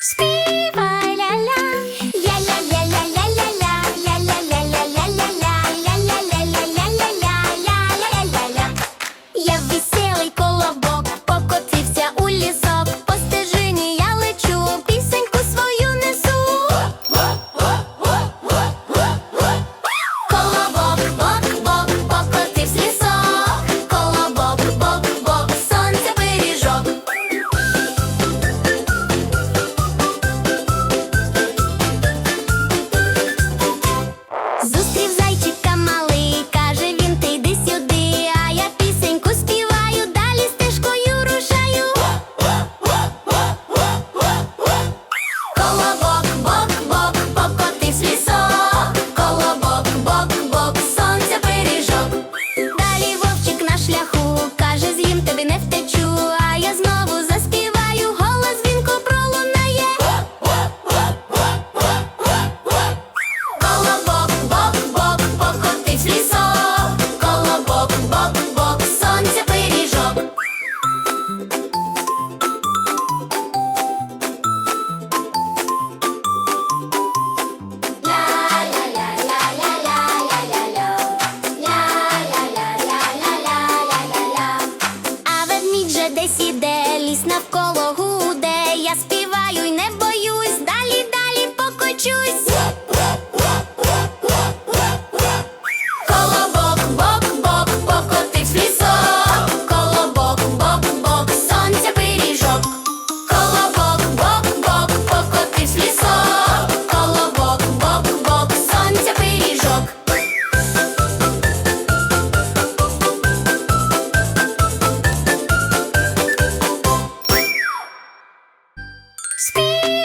Співай Я й не боюсь, далі, далі покочусь. Speed.